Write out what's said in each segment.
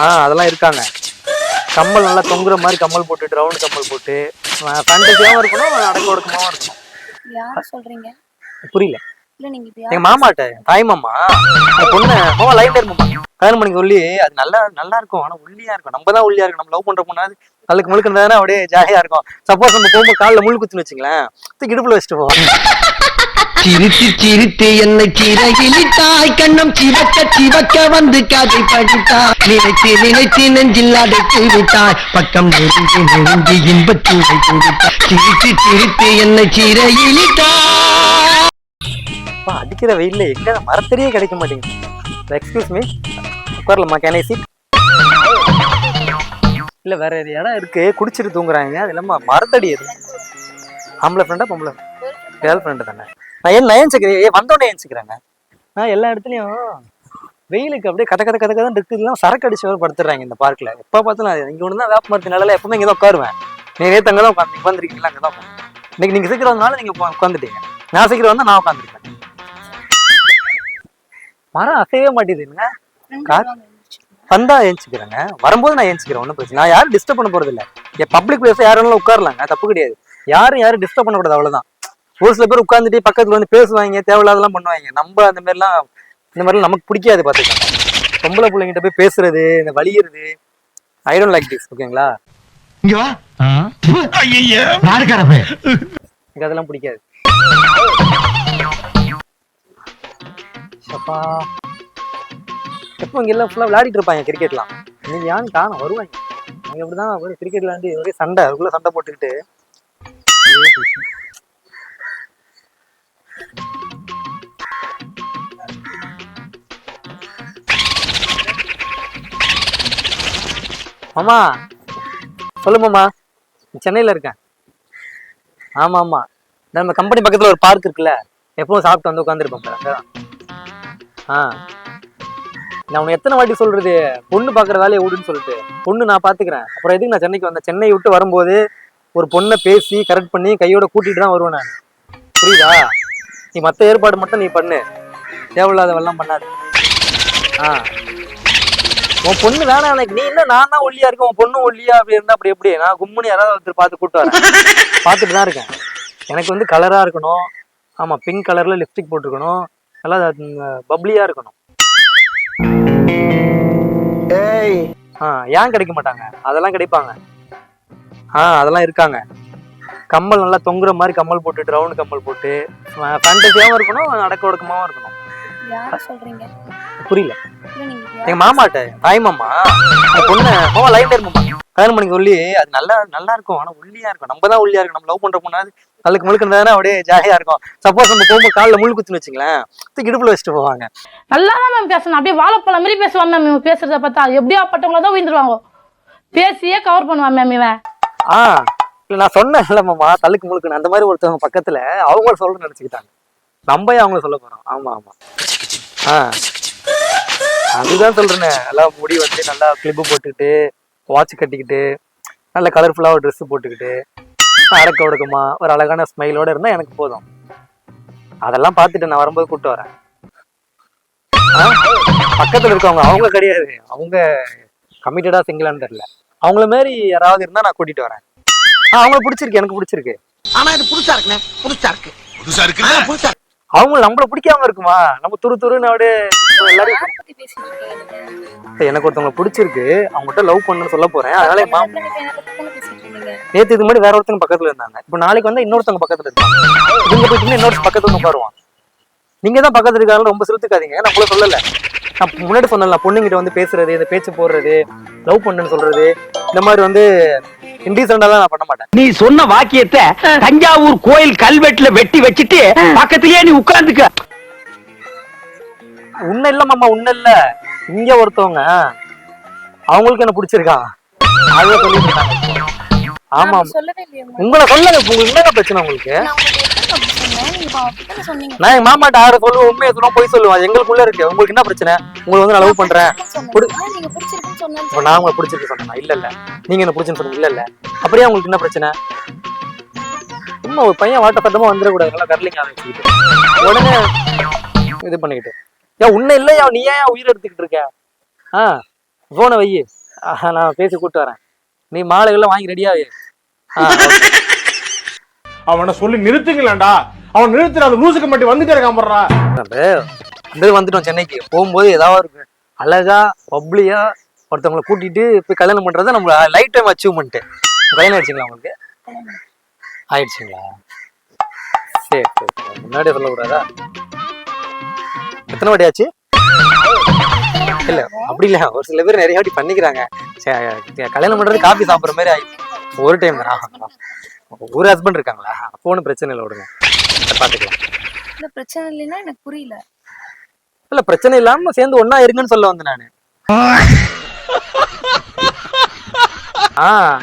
ஆ அதெல்லாம் இருக்காங்க. கம்மல் நல்லா தொங்குற மாதிரி கம்மல் போட்டு ரவுண்ட் கம்மல் போட்டு ஃபேண்டசியாவும் இருக்கணும் அடக்க ஒடுக்கமாவும் இருக்கணும். யார் சொல்றீங்க? புரியல. இல்ல நீங்க எங்க மாமாட்ட தாய் மாமா பொண்ணு மாமா லைன்ல இருமாமா கல்யாணம் பண்ணி சொல்லி அது நல்லா நல்லா இருக்கும். ஆனா ஒல்லியா இருக்கும். நம்ம தான் ஒல்லியா இருக்கும் நம்ம லவ் பண்ற பொண்ணாது கல்லுக்கு முழுக்க இருந்தா அப்படியே ஜாலியா இருக்கும். சப்போஸ் நம்ம போகும்போது காலில் முள் குத்துன்னு வச்சுங்களேன் இடுப்புல வச்சுட்டு போவோம். சிரித்து சிரித்து என்னை சிறகிலிட்டாய் கண்ணம் சிவக்க சிவக்க வந்து கதை படித்தாய். நினைத்து நினைத்து நெஞ்சில் அடைத்து விட்டாய். பக்கம் நெருங்கி நெருங்கி இன்பச் சூடை கொடுத்தாய். சிரித்து சிரித்து என்னை சிறையிலிட்டாய். அடிக்கிற வெயில்ல எங்க மரத்தடியே கிடைக்க மாட்டேங்குது. எக்ஸ்கியூஸ் மீ உட்காரலாமா கேன் சீட் இல்ல வேற இடம் இருக்கு. குடிச்சிட்டு தூங்குறாங்க. அது இல்லாம மரத்தடி எது? ஆம்பளை ஃப்ரெண்டா பொம்பளை? கேர்ள் ஃப்ரெண்டு தானே? நான் ஏன் ஏன்ச்சுக்கிறேன் ஏன் வந்தோடனே ஏன்ச்சுக்கிறாங்க நான் எல்லா இடத்துலயும் வெயிலுக்கு அப்படியே கத கத கத கதன்னு இருக்குதுலாம் சரக்கு அடிச்சு வர படுத்துறாங்க இந்த பார்க்ல எப்ப பார்த்தாலும் அது இங்க ஒன்று தான் வேப்ப மரத்து நிலையில எப்பவுமே இங்க தான் உட்காருவேன். நீங்க நேத்து அங்கே தான் உட்காந்து உட்காந்துருக்கீங்களா அங்கே தான் இன்னைக்கு நீங்க சீக்கிரம் வந்தனால நீங்க உட்கா- உட்காந்துட்டீங்க நான் சீக்கிரம் வந்தா நான் உட்காந்துருக்கேன் மரம் அசையவே மாட்டேதுங்க எழுந்திருச்சு. வந்தா ஏஞ்சிக்கிறேங்க. வரும்போது நான் ஏஞ்சிக்கிறேன் ஒன்றும் பிரச்சனை நான் யாரும் டிஸ்டர்ப் பண்ண போறது இல்ல என் பப்ளிக் பிளேஸ்ல யாரும் வேணாலும் உட்காரலாங்க. தப்பு கிடையாது. யாரும் யாரும் டிஸ்டர்ப் பண்ணக்கூடாது அவ்வளவுதான். ஒரு சில பேர் உட்காந்துட்டு பக்கத்துல வந்து பேசுவாங்க தேவையில்லாதெல்லாம் பண்ணுவாங்க. நம்ம அந்த மாதிரிலாம் இந்த மாதிரிலாம் நமக்கு பிடிக்காது பார்த்துக்கோங்க. பொம்பளை பிள்ளைங்கிட்ட போய் பேசுறது இந்த வலியுறது. ஐ டோன்ட் லைக் திஸ் ஓகேங்களா இங்க வா. எனக்கு அதெல்லாம் பிடிக்காது. அப்பா எப்போ இங்க எல்லாம் ஃபுல்லா விளையாடிட்டு இருப்பாங்க கிரிக்கெட்லாம் நீங்கள் யான்னு காணும் வருவாங்க. அங்க இப்படிதான் ஒரே கிரிக்கெட் விளையாண்டு ஒரே சண்டை அதுக்குள்ளே சண்டை போட்டுக்கிட்டு. மாமா சொல்லு மாமா இருக்கேன் ஆமா ஆமா. நம்ம கம்பெனி பக்கத்துல ஒரு பார்க் இருக்குல்ல எப்பவும் சாப்பிட்டு வந்து உட்காந்துருப்போம் அங்கதான். ஆ. நான் உன்னை எத்தனை வாட்டி சொல்றது? பொண்ணு பாக்குற வேலையை விடுன்னு சொல்லிட்டு. பொண்ணு நான் பாத்துக்கிறேன் அப்புறம் எதுக்கு நான் சென்னைக்கு வந்தேன்? சென்னை விட்டு வரும்போது ஒரு பொண்ணை பேசி கரெக்ட் பண்ணி கையோட கூட்டிட்டு தான் வருவேன் நான். புரியுதா? நீ மத்த ஏற்பாடு மட்டும் நீ பண்ணு. தேவையில்லாதவெல்லாம் பண்ணாது. ஆ. உன் பொண்ணு வேணாம் எனக்கு. நீ என்ன நான் தான் ஒல்லியா இருக்கேன். உன் பொண்ணு ஒல்லியா அப்படி இருந்தா அப்படி எப்படி? நான் கும்முன்னு யாராவது ஒருத்தர் பார்த்து கூட்டு வரேன். பார்த்துட்டு தான் இருக்கேன். எனக்கு வந்து கலரா இருக்கணும். ஆமா பிங்க் கலர்ல லிப்ஸ்டிக் போட்டிருக்கணும். நல்லா பப்ளியா இருக்கணும். ஏய். ஆ ஏன் கிடைக்க மாட்டாங்க? அதெல்லாம் கிடைப்பாங்க. ஆ அதெல்லாம் இருக்காங்க. கம்மல் நல்லா தொங்குற மாதிரி கம்மல் போட்டு ரவுண்ட் கம்மல் போட்டு ஃபேண்டசியாவும் இருக்கணும் அடக்க ஒடுக்கமாவும் இருக்கணும். யார் சொல்றீங்க? புரியல. எங்க மாமாட்ட தாய் மாமா பொண்ணு மாமா லைன்ல இருமாமா கல்யாணம் பண்ணி சொல்லி அது நல்லா நல்லா இருக்கும். ஆனா ஒல்லியா இருக்கும். நம்ம தான் ஒல்லியா இருக்கும். நம்ம லவ் பண்ற பொண்ணாது கல்லுக்கு முழுக்க இருந்தா அப்படியே ஜாலியா இருக்கும். சப்போஸ் நம்ம போகும்போது காலில் முள் குத்துன்னு வச்சுங்களேன் தூக்கி இடுப்புல வச்சுட்டு போவாங்க. நல்லா தான் மேம் பேசணும். அப்படியே வாழைப்பழம் மாதிரி பேசுவான் மேம் இவன் பேசுறத பார்த்தா எப்படியா பட்டவங்கள தான் உயிர்ந்துருவாங்க. பேசியே கவர் பண்ணுவான் மேம் இவன் ஆ இல்ல நான் சொன்னேன்ல மாமா தள்ளுக்கு முழுக்கு அந்த மாதிரி ஒருத்தவங்க பக்கத்துல அவங்க சொல்ற நினைச்சுக்கிட்டாங்க. நம்ம அவங்க சொல்ல போறோம். ஆமா ஆமா. ஆ. அதுதான் சொல்றேனே. நல்லா முடி வந்து நல்லா கிளிப்பு போட்டுக்கிட்டு வாட்ச் கட்டிக்கிட்டு நல்ல கலர்ஃபுல்லா ஒரு ட்ரெஸ் போட்டுக்கிட்டு அடக்க ஒடுக்கமா ஒரு அழகான ஸ்மைலோட இருந்தா எனக்கு போதும். அதெல்லாம் பார்த்துட்டு நான் வரும்போது கூப்பிட்டு வரேன்? பக்கத்துல இருக்கவங்க அவங்க கிடையாது. அவங்க கமிட்டடா சிங்கிளான்னு தெரியல. அவங்கள மாதிரி யாராவது இருந்தா நான் கூட்டிட்டு வரேன். ஆ, அவங்கள பிடிச்சிருக்கு எனக்கு பிடிச்சிருக்கு. ஆனா இது புதுசா இருக்குண்ணே. புதுசா இருக்கு. புதுசா இருக்குல்ல புதுசா அவங்க நம்மள பிடிக்காம இருக்குமா? நம்ம துரு துருன்னு அப்படியே எல்லாரையும் எனக்கு ஒருத்தவங்க பிடிச்சிருக்கு. அவங்ககிட்ட லவ் பண்ணுன்னு சொல்ல போறேன். அதனால நேத்து இது முன்னாடி வேற ஒருத்தங்க பக்கத்துல இருந்தாங்க. இப்ப நாளைக்கு வந்து இன்னொருத்தவங்க பக்கத்துல இருக்காங்க. இவங்க போயிட்டு இன்னொரு பக்கத்துல உட்காருவான். நீங்க தான் பக்கத்துல இருக்காங்க ரொம்ப சிறுத்துக்காதீங்க நான் உங்களை சொல்லல. நான் முன்னாடி சொன்னல பொண்ணுங்கிட்ட வந்து பேசுறது இந்த பேச்சு போடுறது லவ் பண்ணுன்னு சொல்றது இந்த மாதிரி வந்து இன்டீசெண்டாலாம் நான் பண்ண மாட்டேன். நீ சொன்ன வாக்கியத்தை தஞ்சாவூர் கோயில் கல்வெட்டுல வெட்டி வச்சிட்டு பக்கத்திலேயே நீ உட்கார்ந்துக்க. உன்ன இல்ல மாமா உன்ன இல்ல. இங்க ஒருத்தவங்க அவங்களுக்கு என்ன பிடிச்சிருக்கான்? அதை சொல்லிட்டு இருக்காங்க ஆமா. உங்களை சொல்லல என்னங்க பிரச்சனை உங்களுக்கு நான் எங்க மாமாட்ட ஆறு சொல்லுவேன் உண்மையை சொல்லுவோம் போய் சொல்லுவேன். எங்களுக்குள்ள இருக்கு. உங்களுக்கு என்ன பிரச்சனை? உங்களுக்கு வந்து நான் லவ் பண்றேன். ஆ, நான் உங்களை பிடிச்சிருக்கு சொன்னேன்? இல்ல இல்ல. நீங்க என்ன பிடிச்சுன்னு சொன்னீங்க? இல்ல இல்ல. அப்படியே உங்களுக்கு என்ன பிரச்சனை? சும்மா ஒரு பையன் வாட்ட சத்தமா வந்துடக்கூடாது. நல்லா கர்லிங் ஆரம்பிச்சுக்கிட்டு உடனே இது பண்ணிக்கிட்டு. ஏன் உன்ன இல்லையா நீ ஏன் உயிர் எடுத்துக்கிட்டு இருக்க? ஆ போனை வை. ஆஹா, நான் பேசி கூட்டு வரேன். நீ மாலைகள்லாம் வாங்கி ரெடியா அவனை சொல்லி நிறுத்துங்களேன்டா. அவன் நிறுத்துற அந்த லூசுக்கு மட்டும் வந்துட்டே இருக்கான் போடுறா இந்த வந்துட்டோம் சென்னைக்கு. போகும்போது ஏதாவது இருக்கு அழகா பப்ளியா ஒருத்தவங்களை கூட்டிட்டு போய் கல்யாணம் பண்றது நம்ம லைஃப் டைம் அச்சீவ்மெண்ட் கல்யாணம் ஆயிடுச்சுங்களா உங்களுக்கு? ஆயிடுச்சுங்களா? சரி சரி முன்னாடியே சொல்லக்கூடாதா? எத்தனை வாட்டி ஆச்சு? இல்ல அப்படி இல்ல. ஒரு சில பேர் நிறைய வாட்டி பண்ணிக்கிறாங்க. கல்யாணம் பண்றது காப்பி சாப்பிடுற மாதிரி ஆயிடுச்சு. ஒரு டைம் தான். ஒரு ஹஸ்பண்ட் இருக்காங்களா? அப்போ ஒன்றும் பிரச்சனை இல்லை விடுங்க. பாத்துக்கலாம் இல்ல பிரச்சனை இல்லைன்னா எனக்கு புரியல. இல்ல பிரச்சனை இல்லாம சேர்ந்து ஒண்ணா இருங்கன்னு சொல்ல வந்தேன் நானு.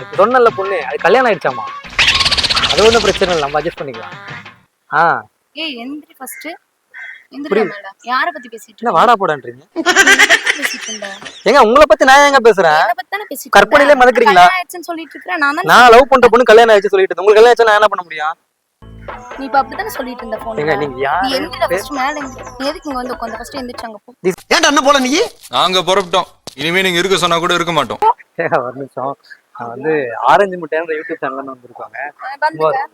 இப்ப சொன்னல பொண்ணு அது கல்யாணம் ஆயிடுச்சாமா? அது ஒண்ணும் பிரச்சனை இல்லை நம்ம அட்ஜஸ்ட் பண்ணிக்கலாம். ஆஹ் ஏய் எந்திரி ஃபர்ஸ்ட் யார பத்தி பேசிட்டு? வாடா போடான்றீங்க? ஏங்க உங்களை பத்தி நான் ஏங்க பேசுறேன்? கற்பனையிலே? மிதக்குறீங்களா? சொல்லிட்டு இருக்கிறேன். நான் லவ் பண்ற பொண்ணு கல்யாணம் ஆயிடுச்சு சொல்லிட்டு. உங்களுக்கு கல்யாணம் ஆயிடுச்சா நான் என்ன பண்ண முடியும்? நீ இப்ப அப்படித்தானே சொல்லிட்டு இருந்த போன் நீங்க நீ யாரு எந்திர ஃபர்ஸ்ட் மேல எந்திரி. நீ எதுக்கு இங்க வந்து உட்காந்து ஃபர்ஸ்ட் போ. ஏன்டா அண்ணன் போல நீ? நாங்க புறப்பட்டோம். இனிமே நீங்க இருக்க சொன்னா கூட இருக்க மாட்டோம். ஒரு நிமிஷம். நான் வந்து ஆரஞ்சு முட்டைன்ற யூடியூப் சேனல்ல வந்திருக்காங்க.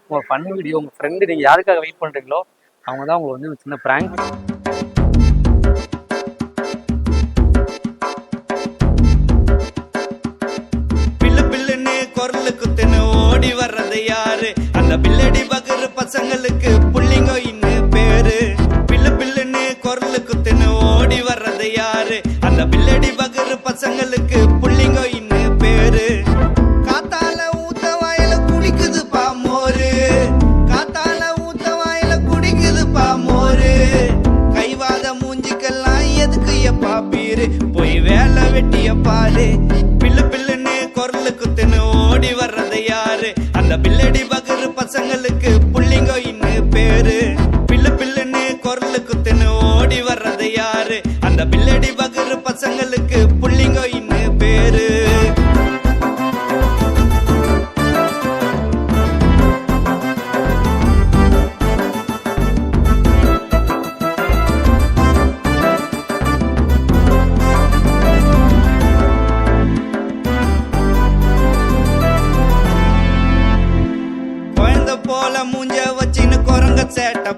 உங்க ஃபன் வீடியோ உங்க ஃப்ரெண்டு நீங்க யாருக்காக வெயிட் பண்றீங்களோ அவங்க தான் அவங்களை வந்து சின்ன பிராங்க்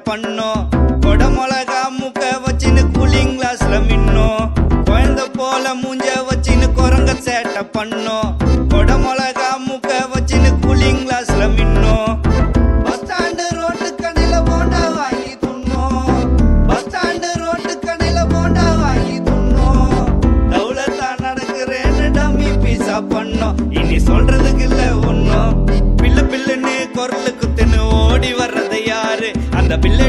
பண்ணோம். கொட மிளகா முக்க வச்சின்னு கூலிங் கிளாஸ்ல மின்னோம். குழந்தை போல மூஞ்ச வச்சின்னு குரங்க சேட்டை பண்ணோம்.